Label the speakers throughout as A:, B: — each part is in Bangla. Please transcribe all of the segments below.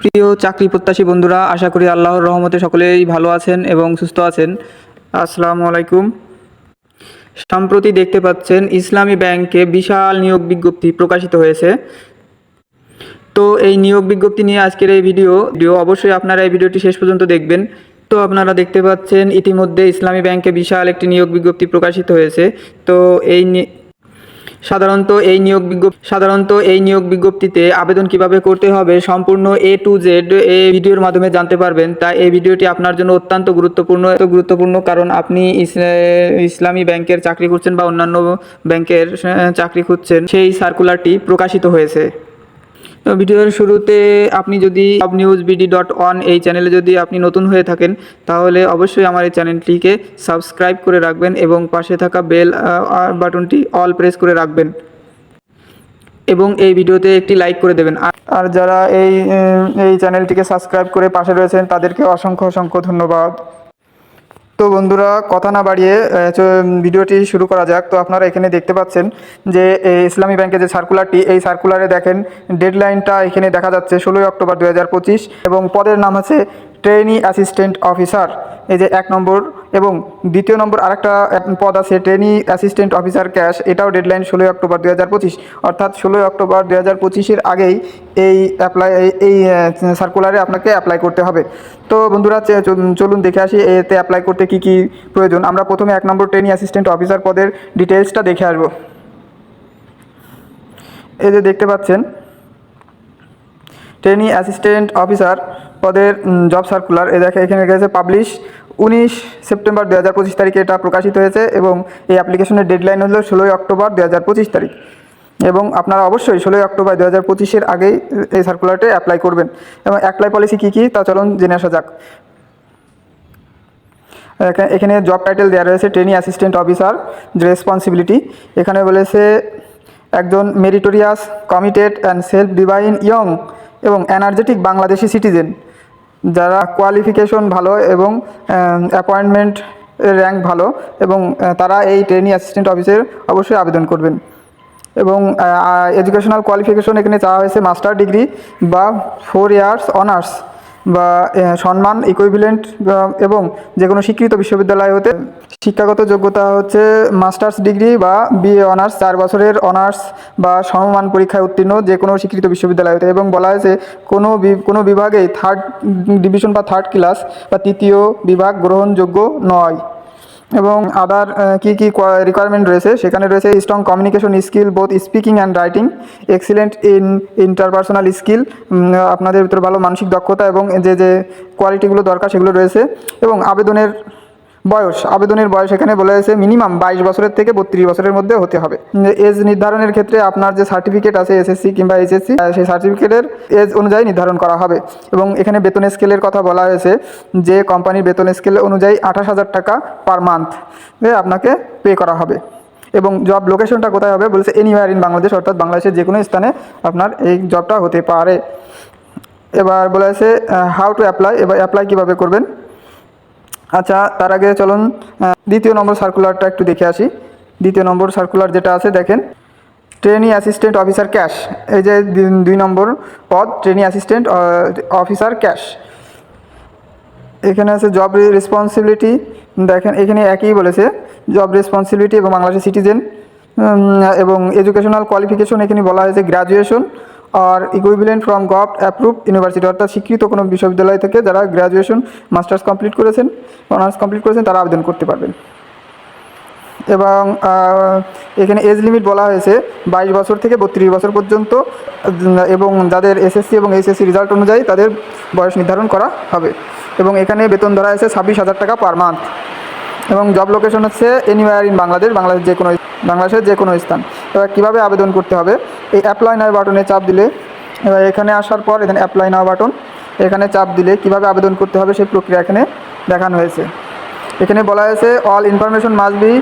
A: প্রিয় চাকরি প্রত্যাশী বন্ধুরা, আশা করি আল্লাহর রহমতে সকলেই ভালো আছেন এবং সুস্থ আছেন। আসসালামু আলাইকুম। সম্প্রতি দেখতে পাচ্ছেন, ইসলামী ব্যাংকে বিশাল নিয়োগ বিজ্ঞপ্তি প্রকাশিত হয়েছে। তো এই নিয়োগ বিজ্ঞপ্তি নিয়ে আজকের এই ভিডিও ভিডিও অবশ্যই আপনারা এই ভিডিওটি শেষ পর্যন্ত দেখবেন। তো আপনারা দেখতে পাচ্ছেন, ইতিমধ্যে ইসলামী ব্যাংকে বিশাল একটি নিয়োগ বিজ্ঞপ্তি প্রকাশিত হয়েছে। তো এই সাধারণত এই নিয়োগ বিজ্ঞপ্তি সাধারণত এই নিয়োগ বিজ্ঞপ্তিতে আবেদন কীভাবে করতে হবে সম্পূর্ণ এ টু জেড এই ভিডিওর মাধ্যমে জানতে পারবেন। তাই এই ভিডিওটি আপনার জন্য অত্যন্ত গুরুত্বপূর্ণ, এত গুরুত্বপূর্ণ কারণ আপনি ইসলামী ব্যাংকের চাকরি করছেন বা অন্যান্য ব্যাংকের চাকরি খুঁজছেন, সেই সার্কুলারটি প্রকাশিত হয়েছে। ভিডিওর শুরুতে আপনি যদি সব নিউজ বিডি ডট অন এই চ্যানেলে যদি আপনি নতুন হয়ে থাকেন, তাহলে অবশ্যই আমার এই চ্যানেলটিকে সাবস্ক্রাইব করে রাখবেন এবং পাশে থাকা বেল বাটনটি অল প্রেস করে রাখবেন। এবং এই ভিডিওতে একটি লাইক করে দেবেন। আর যারা এই এই চ্যানেলটিকে সাবস্ক্রাইব করে পাশে রয়েছেন, তাদেরকে অসংখ্য অসংখ্য ধন্যবাদ। তো বন্ধুরা, কথা না বাড়িয়ে ভিডিওটি শুরু করা যাক। তো আপনারা এখানে দেখতে পাচ্ছেন যে ইসলামী ব্যাংকের যে সার্কুলারটি এই সার্কুলারে দেখেন ডেডলাইনটা এখানে দেখা যাচ্ছে ষোলোই অক্টোবর দু হাজার পঁচিশ এবং পদের নাম আছে ট্রেনি অ্যাসিস্ট্যান্ট অফিসার এই যে এক নম্বর এবং দ্বিতীয় নম্বর আরেকটা পদ আছে ট্রেনি অ্যাসিস্ট্যান্ট অফিসার ক্যাশ এটাও ডেডলাইন ষোলোই অক্টোবর দু হাজার পঁচিশ। অর্থাৎ ষোলোই অক্টোবর দু হাজার পঁচিশের আগেই এই অ্যাপ্লাই এই সার্কুলারে আপনাকে অ্যাপ্লাই করতে হবে। তো বন্ধুরা চলুন দেখে আসি, এতে অ্যাপ্লাই করতে কি কি প্রয়োজন। আমরা প্রথমে এক নম্বর ট্রেনি অ্যাসিস্ট্যান্ট অফিসার পদের ডিটেলসটা দেখে আসব। এই যে দেখতে পাচ্ছেন ট্রেনি অ্যাসিস্ট্যান্ট অফিসার পদের জব সার্কুলার এ দেখে এখানে গেছে পাবলিশ উনিশ সেপ্টেম্বর দু হাজার পঁচিশ তারিখে এটা প্রকাশিত হয়েছে এবং এই অ্যাপ্লিকেশনের ডেডলাইন হলো ষোলোই অক্টোবর দু হাজার পঁচিশ তারিখ। এবং আপনারা অবশ্যই ষোলোই অক্টোবর দু হাজার পঁচিশের আগেই এই সার্কুলারটি অ্যাপ্লাই করবেন। এবং অ্যাপ্লাই পলিসি কী কী? তা চলুন জেনে আসা যাক। এখা- এখানে জব টাইটেল দেওয়া রয়েছে ট্রেনি অ্যাসিস্ট্যান্ট অফিসার রেসপন্সিবিলিটি এখানে বলেছে একজন meritorious committed and self divine young এবং এনার্জেটিক বাংলাদেশি সিটিজেন যারা কোয়ালিফিকেশন ভালো এবং অ্যাপয়েন্টমেন্ট র্যাঙ্ক ভালো এবং তারা এই ট্রেনি অ্যাসিস্ট্যান্ট অফিসের অবশ্যই আবেদন করবেন। এবং এডুকেশনাল কোয়ালিফিকেশন এখানে চাওয়া হয়েছে মাস্টার ডিগ্রি বা ফোর ইয়ার্স অনার্স বা সম্মান ইকুইভিলেন্ট এবং যে কোনো স্বীকৃত বিশ্ববিদ্যালয় হতে শিক্ষাগত যোগ্যতা হচ্ছে মাস্টার্স ডিগ্রি বা বিএ অনার্স, চার বছরের অনার্স বা সমমান পরীক্ষায় উত্তীর্ণ যে কোনো স্বীকৃত বিশ্ববিদ্যালয় হতে। এবং বলা হয়েছে, কোনো কোনো বিভাগেই থার্ড ডিভিশন বা থার্ড ক্লাস বা তৃতীয় বিভাগ গ্রহণযোগ্য নয়। এবং আদার কী কী রিকোয়ারমেন্ট রয়েছে, সেখানে রয়েছে strong communication skill both speaking and writing excellent in interpersonal skill আপনাদের ভিতরে ভালো মানসিক দক্ষতা এবং যে যে কোয়ালিটিগুলো দরকার সেগুলো রয়েছে, এবং আবেদনের বয়স, আবেদনের বয়স এখানে বলা হয়েছে মিনিমাম বাইশ বছরের থেকে বত্রিশ বছরের মধ্যে হতে হবে। এজ নির্ধারণের ক্ষেত্রে আপনার যে সার্টিফিকেট আছে এসএসসি কিংবা এইচএসসি সেই সার্টিফিকেটের এজ অনুযায়ী নির্ধারণ করা হবে। এবং এখানে বেতন স্কেলের কথা বলা হয়েছে যে কোম্পানির বেতন স্কেল অনুযায়ী আঠাশ হাজার টাকা পার মান্থ আপনাকে পে করা হবে। এবং জব লোকেশনটা কোথায় হবে বলছে এনিওয়ার ইন বাংলাদেশ, অর্থাৎ বাংলাদেশের যে কোনো স্থানে আপনার এই জবটা হতে পারে। এবার বলা হয়েছে হাউ টু অ্যাপ্লাই এবার অ্যাপ্লাই কীভাবে করবেন? আচ্ছা তার আগে চলুন দ্বিতীয় নম্বর সার্কুলারটা একটু দেখে আসি। দ্বিতীয় নম্বর সার্কুলার যেটা আছে, দেখেন। ট্রেনি অ্যাসিস্ট্যান্ট অফিসার ক্যাশ এই যে দুই- নম্বর পদ ট্রেনি অ্যাসিস্ট্যান্ট অফিসার ক্যাশ এখানে আছে জব রেসপন্সিবিলিটি দেখেন, এখানে একই বলেছে জব রেসপন্সিবিলিটি এবং বাংলাদেশের সিটিজেন এবং এডুকেশনাল কোয়ালিফিকেশন এখানে বলা হয়েছে graduation R equivalent from gov approve university অর্থাৎ স্বীকৃত কোনো বিশ্ববিদ্যালয় থেকে যারা গ্র্যাজুয়েশন মাস্টার্স কমপ্লিট করেছেন অনার্স কমপ্লিট করেছেন, তারা আবেদন করতে পারবেন। এবং এখানে এজ লিমিট বলা হয়েছে বাইশ বছর থেকে বত্রিশ বছর পর্যন্ত, এবং যাদের এসএসসি এবং এইচএসসি রেজাল্ট অনুযায়ী তাদের বয়স নির্ধারণ করা হবে। এবং এখানে বেতন ধরা হয়েছে ছাব্বিশ হাজার টাকা পার মান্থ এবং জব লোকেশন হচ্ছে এনিওয়ার ইন বাংলাদেশ বাংলাদেশ যে কোনো বাংলাদেশের যে কোনো স্থান। এবার কীভাবে আবেদন করতে হবে? এই অ্যাপ্লাই নাও বাটনে চাপ দিলে, এবার এখানে আসার পর এখানে অ্যাপ্লাই নাও বাটন এখানে চাপ দিলে কীভাবে আবেদন করতে হবে সেই প্রক্রিয়া এখানে দেখানো হয়েছে। এখানে বলা হয়েছে all information must be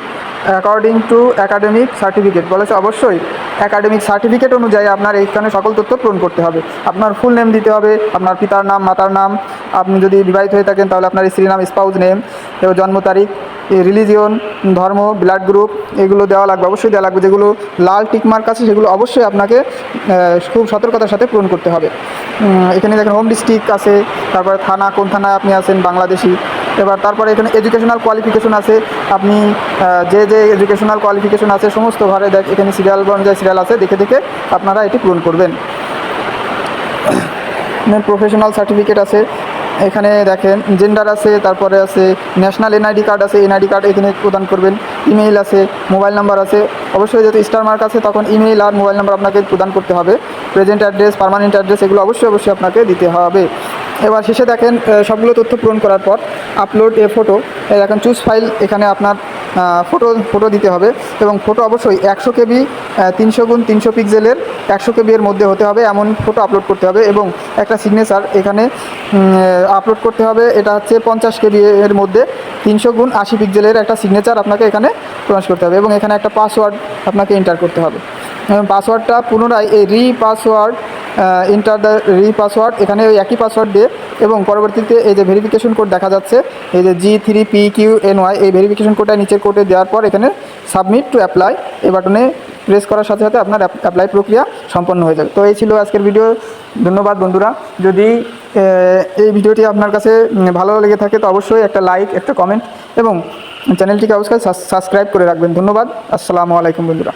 A: according to academic certificate বলেছে অবশ্যই অ্যাকাডেমিক সার্টিফিকেট অনুযায়ী আপনার এইখানে সকল তথ্য পূরণ করতে হবে। আপনার ফুল নেম দিতে হবে, আপনার পিতার নাম, মাতার নাম। আপনি যদি বিবাহিত হয়ে থাকেন, তাহলে আপনার স্ত্রীর নাম স্পাউজ নেম এবং জন্ম তারিখ রিলিজিয়ন ধর্ম ব্লাড গ্রুপ এগুলো দেওয়া লাগবে, অবশ্যই দেওয়া লাগবে। যেগুলো লাল টিকমার্ক আছে, সেগুলো অবশ্যই আপনাকে খুব সতর্কতার সাথে পূরণ করতে হবে। এখানে দেখেন হোম ডিস্ট্রিক্ট আছে, তারপরে থানা, কোন থানায় আপনি আছেন, বাংলাদেশি। এবার তারপরে এখানে এডুকেশনাল কোয়ালিফিকেশন আছে, আপনি যে যে এডুকেশনাল কোয়ালিফিকেশন আছে, সমস্ত ঘরে দেখ, এখানে সিরিয়াল অনুযায়ী সিরিয়াল আছে, দেখে দেখে আপনারা এটি পূরণ করবেন। প্রফেশনাল সার্টিফিকেট আছে এখানে দেখেন জেন্ডার আছে, তারপরে আছে ন্যাশনাল এনআইডি কার্ড আছে এনআইডি কার্ড এখানে প্রদান করবেন। ইমেইল আছে মোবাইল নাম্বার আছে। অবশ্যই যেহেতু স্টার মার্ক আছে, তখন ইমেইল আর মোবাইল নাম্বার আপনাকে প্রদান করতে হবে। প্রেজেন্ট অ্যাড্রেস পারমানেন্ট অ্যাড্রেস এগুলো অবশ্যই অবশ্যই আপনাকে দিতে হবে। এবার শেষে দেখেন সবগুলো তথ্য পূরণ করার পর আপলোড এ ফটো দেখেন চুজ ফাইল এখানে আপনার ফটো ফটো দিতে হবে এবং ফটো অবশ্যই একশো কেবি তিনশো গুণ তিনশো পিক্সেলের একশো কেবি এর মধ্যে হতে হবে, এমন ফটো আপলোড করতে হবে এবং একটা সিগনেচার এখানে আপলোড করতে হবে, এটা হচ্ছে পঞ্চাশ কেবি এর মধ্যে তিনশো গুণ আশি পিক্সেলের একটা সিগনেচার আপনাকে এখানে প্রকাশ করতে হবে এবং এখানে একটা পাসওয়ার্ড আপনাকে এন্টার করতে হবে। পাসওয়ার্ডটা পুনরায় এই re password enter the re password এখানে ওই একই পাসওয়ার্ড দিয়ে, এবং পরবর্তীতে এই যে ভেরিফিকেশন কোড দেখা যাচ্ছে, এই যে G three P Q N Y এই ভেরিফিকেশন কোডটা নিচের কোডে দেওয়ার পর এখানে সাবমিট টু অ্যাপ্লাই এই বাটনে প্রেস করার সাথে সাথে আপনার অ্যাপ্লাই প্রক্রিয়া সম্পন্ন হয়ে যাবে। তো এই ছিল আজকের ভিডিও ধন্যবাদ বন্ধুরা। যদি এই ভিডিওটি আপনার কাছে ভালো লেগে থাকে, তো অবশ্যই একটা লাইক একটা কমেন্ট এবং চ্যানেলটিকে অবশ্যই সাবস্ক্রাইব করে রাখবেন। ধন্যবাদ, আসসালামু আলাইকুম বন্ধুরা।